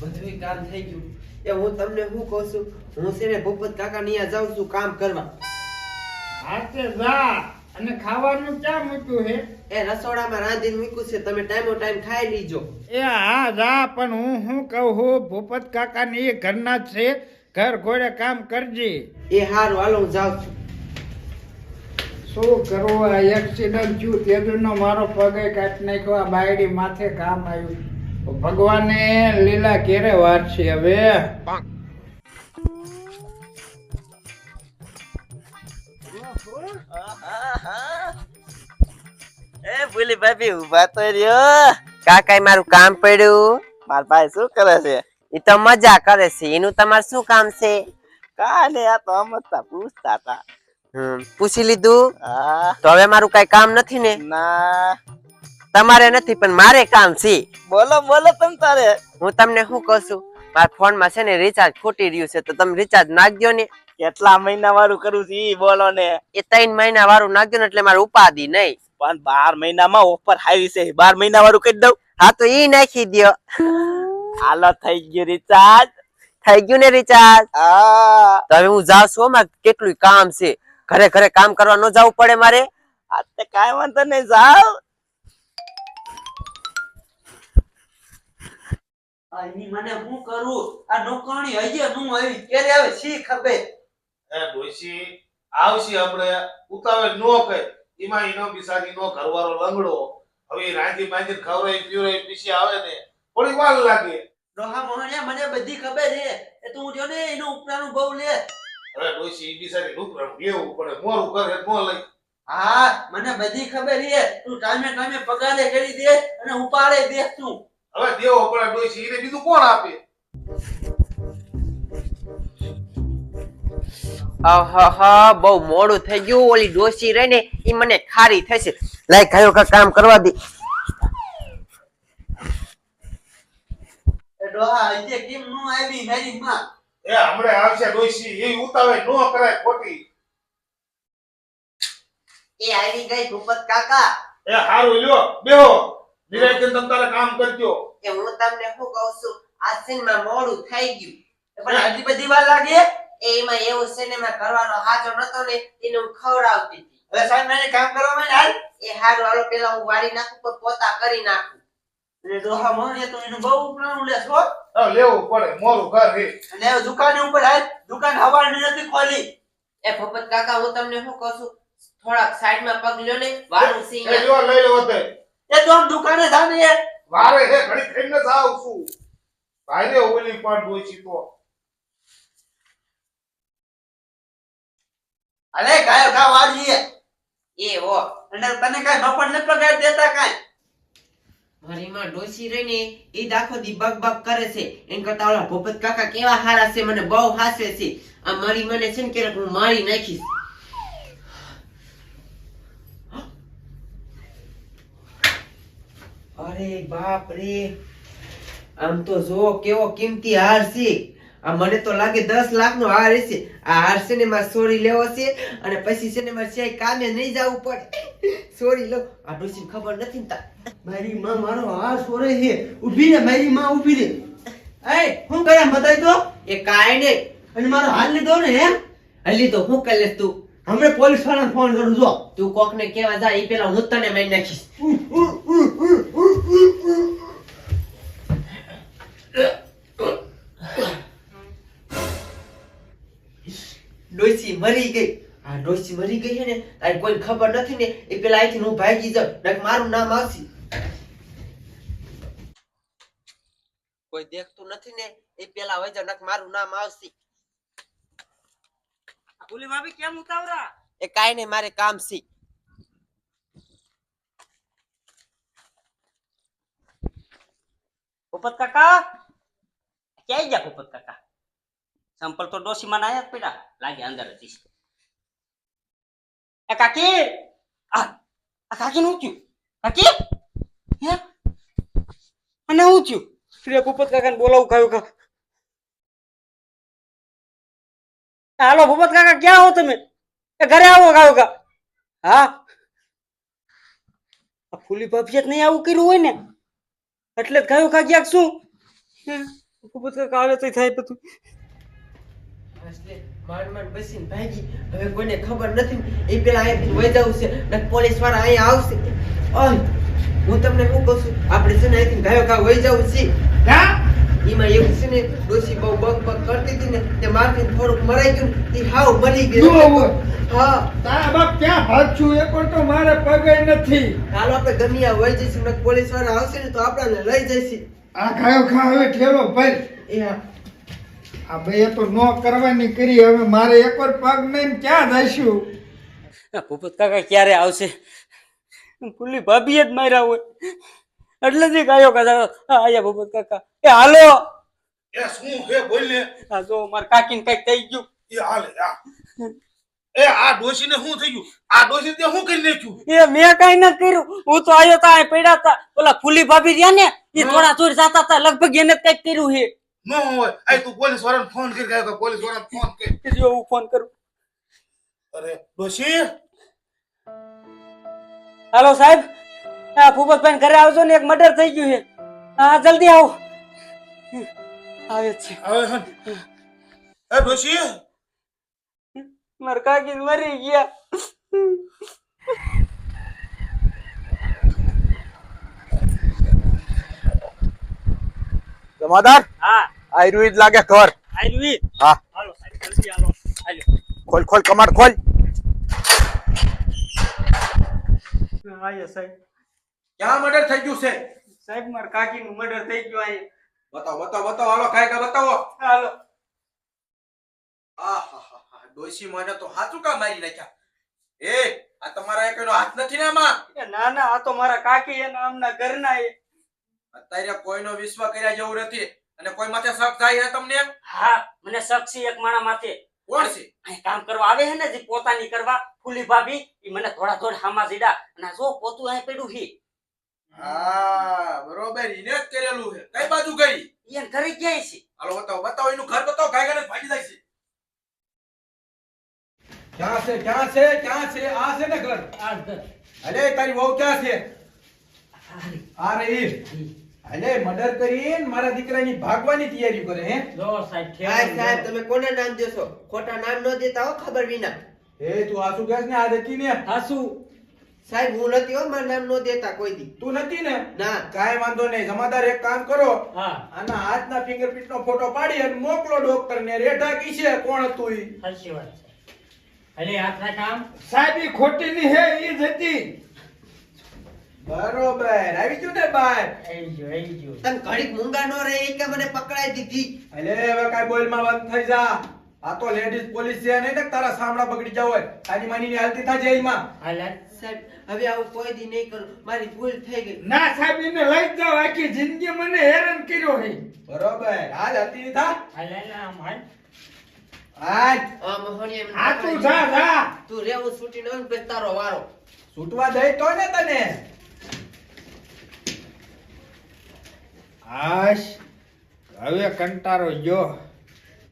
બધું કામ થઈ ગયું. એ હું તમને શું કહું છું? હું છે ને ભૂપત કાકા ત્યાં જાઉં છું કામ કરવા. હાથે જા. અને ખાવાનું ક્યાં મૂક્યું હે? એ રસોડામાં રાંધીને મૂક્યું છે. તમે ટાઈમો ટાઈમ ખાઈ લીજો. એ હા જા. પણ હું શું કહું છું? ભૂપત કાકા ને એ ઘરના છે. ઘર ઘોડે કામ કરજે. એ હારું હાલો હું જાઉં છું. શું કરવું? આ એક્સિડન્ટ થયું. તેજનો મારો પગે કાટ નાખ્યો. આ બાયડી માથે કામ આવ્યું. ભગવાને લીલા કેરે વાર છે હવે. એ ભૂલી ભાભી ઊભા તો રહ્યો. કાકા મારું કામ પડ્યું. માર ભાઈ શું કરે છે? એ તો મજા કરે છે. એનું તમારે શું કામ છે? કાલે આ તો અમસ્તા પૂછતા હતા હમ, પૂછી લીધું? તો હવે મારું કઈ કામ નથી ને? ના. તમારે નથી પણ મારે કામ છે. બોલો બોલો તમ તારે. હું તમને શું કહું છું? મારા ફોનમાં છે ને રિચાર્જ ખૂટી રહ્યું છે તો તમે રિચાર્જ નાખજો ને. કેટલા મહિના વાળું કરું છું ઈ બોલો ને. એ ત્રણ મહિના વાળું નાખજો ને એટલે મારે ઉપાધિ નહીં. પણ બાર મહિનામાં ઓફર આવી છે બાર મહિના વાળું કરી દઉં. હા તો ઈ નાખી દ્યો. હાલો થઈ ગયું રિચાર્જ થઈ ગયું ને રિચાર્જ હા. તો હવે હું જાઉં છું માં કેટલું કામ છે. ઘરે ઘરે કામ કરવા ન જવું પડે મારે. આ તે કાંઈ વાંધો નહીં જાવ આની મને હું કરું? આ નોકરણી હજે હું આવી. ક્યારે આવે? શી ખબર? એ ડોશી આવશી આપણે. ઉતાવળ નો કહે એમાં ઈનો બિસાની નો ઘરવાળો લંગડો. હવે રાંધી બાંધી ખવડાવી પીવડાવી પીસી આવે ને. થોડી વાર લાગે. ડોહા મોહણિયા મને બધી ખબર છે. એ તું જો ને એનો ઉપરાનું બહુ લે. અરે ડોશી બિસાની નુકરાણ લેવું પડે મોરું કરે મો લઈ. હા મને બધી ખબર છે. તું ટાઈમે ટાઈમે પગારે કરી દે અને ઉપાડે દે તું હવે દેવો પડે છે એને બીજું કોણ આપે? આહાહા બહુ મોડું થઈ ગયું ઓલી ડોસી રહી ને ઈ મને ખારી થશે. લાય કયો કા કામ કરવા દે. એ ડોહા આજે કેમ નો આવી મારી માં? એ હમણે આવશે ડોસી એ ઉતાવે નો કરાય ખોટી. એ આવી ગઈ ભૂપત કાકા. એ હારું લ્યો બેહો. નિરાંતે તમ તારે કામ કરજો. કે હું તમને શું કહું છું? આસિનમાં મોડું થઈ ગયું. પણ હજી બધી વાર લાગે? એમાં એવું સિનેમા કરવાનો હાજો નતો ને એને હું ખવડાવતી હતી. હવે સાહેબ મને કામ કરવા માંડ હાલ. એ હારું હાલો પેલા હું વાળી નાખું પછી પોતા કરી નાખું. એટલે ડોહા મોહણીએ તો એનું બહુ ઉપરાણું લેશો હો. લેવું પડે મોરું ઘર હે. અને દુકાન ઉપર હાલ દુકાન હવાની નથી ખોલી. એ ભપત કાકા હું તમને શું કહું છું? થોડાક સાઈડમાં પગ લ્યો ને વાળું સિંહ લઈ લો તે એ તો આમ દુકાને જા ને વારે હે ઘડી થઈને જ આવું છું. ભાઈને ઓલી પણ ડોશી તો. અરે ગાયો ગા વાળીએ એ ઓ અને તને કાઈ મફત ન પગાર દેતા કાઈ? મારી માં ડોસી રહી ને એ દાખો દી બગ બગ કરે છે. એમ કરતા ઓલા ભૂપત કાકા કેવા હારા છે મને બહુ હાસે છે. આ મારી મને છે ને કે હું મારી નાખીશ. અરે બાપ રે. આમ તો જો કેવો કિંમતી હાર છે. આ મને તો લાગે દસ લાખ નો હાર હશે. આ હાર છે ને મારે સોરી લેવો છે અને પછી છે ને મારે ક્યાંય કામે નહીં જવું પડે. સોરી લો. આ ડોશીને ખબર નથી ને તા મારી માં મારો હાર સોરે છે. ઊભી રે મારી માં ઊભી રે. એ હું કર્યા બતાય તો એ કાય નહીં. અને મારો હાલ લીધો ને હે? હલી તો હું કરી લે તું. હમણે પોલીસ વાળાને ફોન કરું જો. તું કોક ને કેવા જા એ પેલા હું તને મારી નાખીશ. ડોસી મરી ગઈ. આ ડોસી મરી ગઈ છે ને તારી કોઈ ખબર નથી ને એ પેલા અહીંથી હું ભાગી જાઉં નક મારું નામ આવશે. કોઈ દેખતું નથી ને એ પેલા વઈ જાવ નક મારું નામ આવશે. ઓલી ભાભી કેમ ઉતાવરા એ કાઈ નહીં મારે કામ છે. પોપત કાકા ક્યાંય ગયા પોપત કાકા સંપલ તો ડોસીમાં નાયા જ પડ્યા લાગે અંદર જ છે. એ કાકી આ આ કાકી નું થયું કાકી હે અને હું થયું રે પોપત કાકાને બોલાવું કયું કા હાલો પોપત કાકા ક્યાં હો તમે એ ઘરે આવો કયું કા હા આ ફૂલી ભાભીએ જ નહીં આવું કર્યું હોય ને એટલે જ ખા ગયા શું કાકા આવે તો થાય બધું. એટલે માંડ માંડ બસીને ભાગી. હવે કોઈને ખબર નથી. એ પેલા અહીંયાથી વહી જવું છે. ને પોલીસવાળા અહીંયા આવશે. ઓય હું તમને શું કહું છું? આપણે છે ને અહીંથી ગાયો ગા વહી જવું છે. જા એમાં એવું છે ને ડોશી બહુ બગ બગ કરતી હતી ને તે મારથી થોડુંક મરાઈ ગયું એ હાવ મરી ગયો. હા. તારા બાપ ક્યાં ભાગશું એ પણ તો મારે પગે નથી. હાલો આપણે ગમે ત્યાં વહી જઈશું ને પોલીસવાળા આવશે ને તો આપણને લઈ જઈશું. આ ખાયો ખા હવે ઠેલો ભાઈ એ આ બે તો નો કરવાની કરી હવે મારે એકવાર પગ નહીં ક્યાં જઈશું આ ભૂપત કાકા ક્યારે આવશે? પુલી ભાભીએ જ માર્યા હોય. એટલે જ ગાયો કાકા આયા ભૂપત કાકા. એ હાલો. એ શું હે બોલ લે આ જો મારા કાકીને કંઈક થઈ ગયું. એ હાલે આ. એ આ ડોશીને શું થઈ ગયું? આ ડોશી તે શું કરી નાખ્યું? એ મેં કઈ ન કર્યું. હું તો આયો તા અહીં પડ્યા તા ઓલા ફૂલી ભાભી રહ્યા ને એ થોડા દૂર જાતા તા લગભગ એને કંઈક કર્યું હે ન હોય. આ તું પોલીસ વાળાને ફોન કરી ગયો પોલીસ વાળાને ફોન કરી. જો હું ફોન કરું. અરે ડોશી? હાલો સાહેબ. હા ભૂપતભાઈ ઘરે આવજો ને એક મર્ડર થઈ ગયું છે. હા જલ્દી આવો. આવે જ છે હવે હન એ ડોશી મારા કાકી મરી ગયા જમાદાર હા આયુર્વેદ લાગે ઘર આયુર્વેદ હા હાલો સાહેબ જલ્દી હાલો હાલો ખોલ ખોલ કમાડ ખોલ આયો સાહેબ ક્યાં મર્ડર થઈ ગયું છે સાહેબ મારા કાકીનું મર્ડર થઈ ગયું અહીં બતાવો બતાવો બતાવો. હાલો કાંઈ કાંઈ બતાવો. હાલો. ડોશી મને તો હાચું કા મારી નાખ્યા. એ આ તમારા એકનો હાથ નથી ને આમાં? ના ના આ તો મારા કાકી એ નામના ઘરના એ અત્યારે કોઈનો વિશ્વાસ કર્યા જેવું નથી. અને કોઈ માથે શક થાય છે તમને? હા મને શક છે એક માણા માથે. કોણ છે? અહીં કામ કરવા આવે છે ને જે પોતાની કરવા ફૂલી ભાભી એ મને થોડા થોડા હામા સીડા અને જો પોતું અહીં પડ્યું હી હા. બરોબર ઈને જ કરેલું છે. કઈ બાજુ ગઈ? એને ઘરે ક્યાંય છે? હાલો બતાવો બતાવો એનું ઘર બતાવો ગાય ગાય ભાગી જાય છે. ક્યાં છે ક્યાં છે ક્યાં છે? આ છે ને ઘર? અરે તારી વહુ ક્યાં છે? આ રહી. અલે મર્ડર કરીને મારા દીકરાની ભાગવાની તૈયારી કરે હે? સાહેબ સાહેબ તમે કોને નામ દેશો ખોટા નામ ન દેતા હો ખબર વિના. એ તું આસુ ગેસ ને આ દેખી ને. હાસુ સાહેબ હું નથી હો મારું નામ નો દેતા કોઈ દી. તું નથી ને? ના. કાંઈ વાંધો નહીં. જમાદાર એક કામ કરો. હા. આના હાથના ફિંગરપ્રિન્ટ નો ફોટો પાડી અને મોકલો ડોક્ટર ને રેઠા કી છે? કોણ હતું ઈ? સાચી વાત છે. અરે આખા કામ? સાહેબ ઈ ખોટી ની હે ઈ જ હતી. બરોબર. આવી ગયું ને બાર? આવી ગયો આવી ગયો. તમે ઘડીક મૂંગા નો રે એ કે મને પકડાઈ દીધી. અલે હવે કાઈ બોલમાં બંધ થઈ જા. આ તો લેડીઝ પોલીસ છે ને તારા સામડા બગડી જાવ હોય. આની માની હાલતી થા જેલમાં સાહેબ હવે આવું કોઈ દી નહીં કરું. મારી ભૂલ થઈ ગઈ. ના સાહેબ એને લઈ જાવ આખી જિંદગી મને હેરાન કર્યો હે બરોબર. આજ હતી થા. આજ આ મહોણીએ એમ આ તું જા જા. તું રેવું છૂટી ન હોય ને પછી તારો વારો. છૂટવા દે તો ને તને. આશ હવે કંટારો જો